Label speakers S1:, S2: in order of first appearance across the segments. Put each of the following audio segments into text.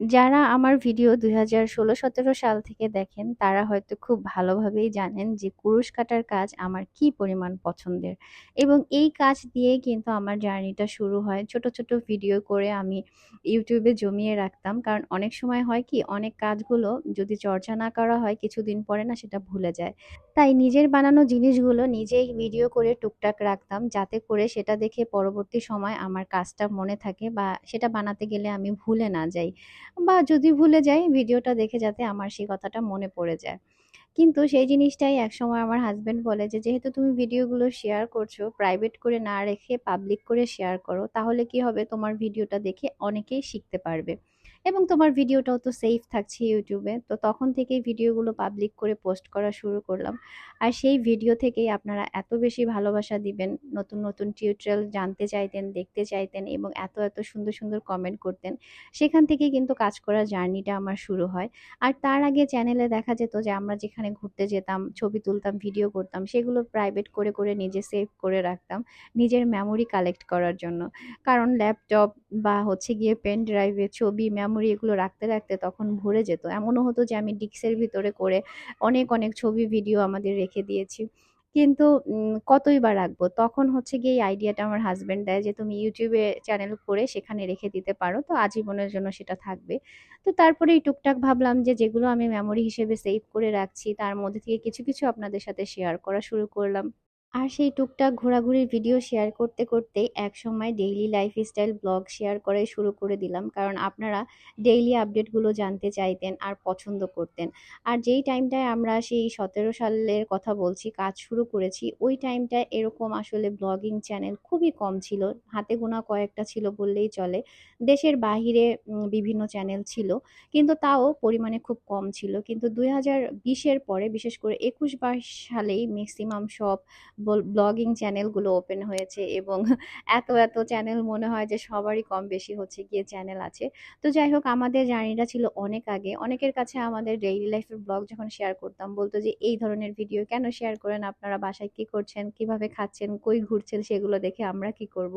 S1: যারা আমার ভিডিও ২০১৬-১৭ সাল থেকে দেখেন তারা হয়তো খুব ভালোভাবেই জানেন যে কুরুশ কাটার কাজ আমার কি পরিমাণ পছন্দের এবং এই কাজ দিয়েই কিন্তু আমার জার্নিটা শুরু হয়। ছোট, ছোট ভিডিও করে আমি ইউটিউবে জমিয়ে রাখতাম। কারণ অনেক সময় হয় কি অনেক কাজগুলো যদি চর্চা না করা হয় কিছুদিন পরে না সেটা ভুলে যায়। তাই নিজের বানানো জিনিসগুলো নিজেই ভিডিও করে টুকটাক রাখতাম যাতে করে সেটা দেখে পরবর্তী সময় আমার কাজটা মনে থাকে বা সেটা বানাতে গেলে আমি ভুলে না যাই। বা যদি ভুলে যাই ভিডিওটা দেখে যাতে আমার সেই কথাটা মনে পড়ে যায়। কিন্তু সেই জিনিসটাই একসময় আমার হাজব্যান্ড বলে যে, "যেহেতু তুমি ভিডিওগুলো শেয়ার করছ, প্রাইভেট করে না রেখে পাবলিক করে শেয়ার করো। তাহলে কি হবে তোমার ভিডিওটা দেখে অনেকেই শিখতে পারবে। এবং তোমার ভিডিওটাও তো সেফ থাকছে ইউটিউবে।" তো তখন থেকেই ভিডিওগুলো পাবলিক করে পোস্ট করা শুরু করলাম। আর সেই ভিডিও থেকেই আপনারা এত বেশি ভালোবাসা দিবেন, নতুন, নতুন টিউটোরিয়াল জানতে চাইতেন, দেখতে চাইতেন এবং এত, এত সুন্দর, সুন্দর কমেন্ট করতেন। সেখান থেকেই কিন্তু কাজ করার জার্নিটা আমার শুরু হয়। আর তার আগে চ্যানেলে দেখা যেত যে আমরা যেখানে ঘুরতে যেতাম, ছবি তুলতাম, ভিডিও করতাম সেগুলো প্রাইভেট করে, করে নিজে সেভ করে রাখতাম নিজের মেমোরি কালেক্ট করার জন্য। কারণ ল্যাপটপ বা হচ্ছে গিয়ে পেন ড্রাইভে ছবি, মেমোরি এগুলো রাখতে, রাখতে তখন ভরে যেত। এমনও হতো যে আমি ডিস্কের ভিতরে করে অনেক, অনেক ছবি, ভিডিও আমাদের রেখে দিয়েছি। কিন্তু কতই বা রাখব? তখন হচ্ছে গিয়ে এই আইডিয়াটা আমার হাসব্যান্ড দেয় যে, "তুমি ইউটিউবে চ্যানেল করে সেখানে রেখে দিতে পারো। তো আজীবনের জন্য সেটা থাকবে।" তো তারপরেই টুকটাক ভাবলাম যে, যেগুলো আমি মেমোরি হিসেবে সেভ করে রাখছি তার মধ্যে থেকে কিছু, কিছু আপনাদের সাথে শেয়ার করা শুরু করলাম। আর সেই টুকটাক ঘোরাঘুরির ভিডিও শেয়ার করতে, করতেই একসময় ডেইলি লাইফস্টাইল ব্লগ শেয়ার করাই শুরু করে দিলাম। কারণ আপনারা ডেইলি আপডেটগুলো জানতে চাইতেন আর পছন্দ করতেন। আর যেই টাইমটায় আমরা সেই ১৭ সালের কথা বলছি কাজ শুরু করেছি, ওই টাইমটায় এরকম আসলে ব্লগিং চ্যানেল খুবই কম ছিল। হাতে গোনা কয়েকটা ছিল বললেই চলে। দেশের বাহিরে বিভিন্ন চ্যানেল ছিল। কিন্তু তাও পরিমাণে খুব কম ছিল। কিন্তু ২০২০ এর পরে বিশেষ করে ২১-২২ সালেই ম্যাক্সিমাম সব ব্লগিং চ্যানেলগুলো ওপেন হয়েছে এবং এত, এত চ্যানেল মনে হয় যে সবারই কম বেশি হচ্ছে গিয়ে চ্যানেল আছে। তো যাই হোক আমাদের জার্নিটা ছিল অনেক আগে। অনেকের কাছে আমাদের ডেইলি লাইফের ব্লগ যখন শেয়ার করতাম বলতো যে, "এই ধরনের ভিডিও কেন শেয়ার করেন আপনারা? বাসায় কি করছেন? কীভাবে খাচ্ছেন? কই ঘুরছেন? সেগুলো দেখে আমরা কি করব?"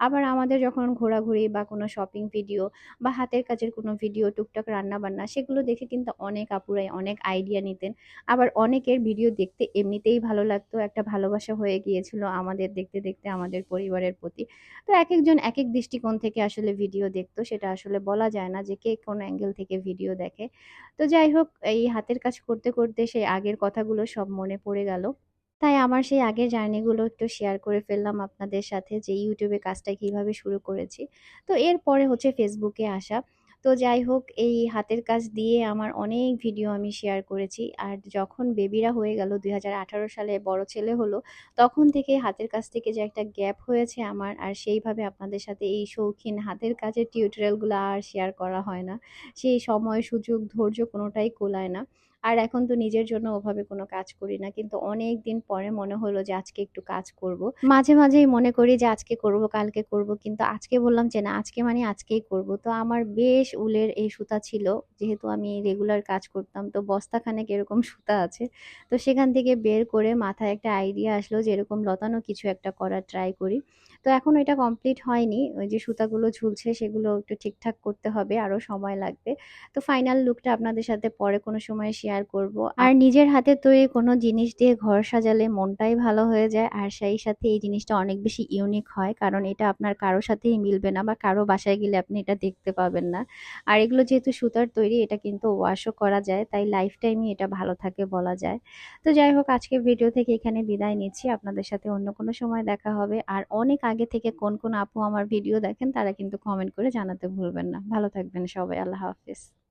S1: আবার আমাদের যখন ঘোরাঘুরি বা কোনো শপিং ভিডিও বা হাতের কাজের কোনো ভিডিও, টুকটাক রান্নাবান্না সেগুলো দেখে কিন্তু অনেক আপুরাই অনেক আইডিয়া নিতেন। আবার অনেকের ভিডিও দেখতে এমনিতেই ভালো লাগতো। একটা ভালোবাসা হয়ে গিয়েছিল আমাদের দেখতে, দেখতে আমাদের পরিবারের প্রতি। তো এক একজন এক এক দৃষ্টিকোণ থেকে আসলে ভিডিও দেখতো। সেটা আসলে বলা যায় না যে কে কোন অ্যাঙ্গেল থেকে ভিডিও দেখে। তো যাই হোক এই হাতের কাজ করতে, করতে সেই আগের কথাগুলো সব মনে পড়ে গেল। তাই আমার সেই আগের জার্নিগুলো একটু শেয়ার করে ফেললাম আপনাদের সাথে যে ইউটিউবে কাজটা কীভাবে শুরু করেছি। তো এরপরে হচ্ছে ফেসবুকে আসা। তো যাই হোক এই হাতের কাজ দিয়ে আমার অনেক ভিডিও আমি শেয়ার করেছি। আর যখন বেবিরা হয়ে গেল ২০১৮ সালে বড় ছেলে হলো, তখন থেকে হাতের কাজ থেকে যে একটা গ্যাপ হয়েছে আমার আর সেইভাবে আপনাদের সাথে এই শৌখিন হাতের কাজের টিউটোরিয়ালগুলো আর শেয়ার করা হয় না। সেই সময়, সুযোগ, ধৈর্য কোনোটাই কোলায় না। আর এখন তো নিজের জন্য ওভাবে কোনো কাজ করি না। কিন্তু অনেক দিন পরে মনে হলো যে আজকে একটু কাজ করব। মাঝে, মাঝেই মনে করি যে আজকে করব, কালকে করব। কিন্তু আজকে বললাম যে না আজকে মানে আজকেই করব। তো আমার বেশ উলের এই সুতা ছিল। যেহেতু আমি রেগুলার কাজ করতাম তো বস্তাখানেক এরকম সুতা আছে। তো সেখান থেকে বের করে মাথায় একটা আইডিয়া আসলো যে এরকম লতানো কিছু একটা করার ট্রাই করি। তো এখন এটা কমপ্লিট হয়নি। ওই যে সুতাগুলো ঝুলছে সেগুলো একটু ঠিকঠাক করতে হবে, আরও সময় লাগবে। তো ফাইনাল লুকটা আপনাদের সাথে পরে কোনো সময় শেয়ার করব। আর নিজের হাতে তৈরি কোনো জিনিস দিয়ে ঘর সাজালে মনটাই ভালো হয়ে যায় আর সেই সাথে এই জিনিসটা অনেক বেশি ইউনিক হয় কারণ এটা আপনার কারও সাথেই মিলবে না বা কারও বাসায় গেলে আপনি এটা দেখতে পাবেন না। আর এগুলো যেহেতু সুতার তৈরি এটা কিন্তু ওয়াশও করা যায় তাই লাইফ টাইমই এটা ভালো থাকে বলা যায়। তো যাই হোক আজকে ভিডিও থেকে এখানে বিদায় নিচ্ছি। আপনাদের সাথে অন্য কোনো সময় দেখা হবে। আর অনেক আগে থেকে কোন, কোন আপু আমার ভিডিও দেখেন তারা কিন্তু কমেন্ট করে জানাতে ভুলবেন না। ভালো থাকবেন সবাই। আল্লাহ হাফেজ।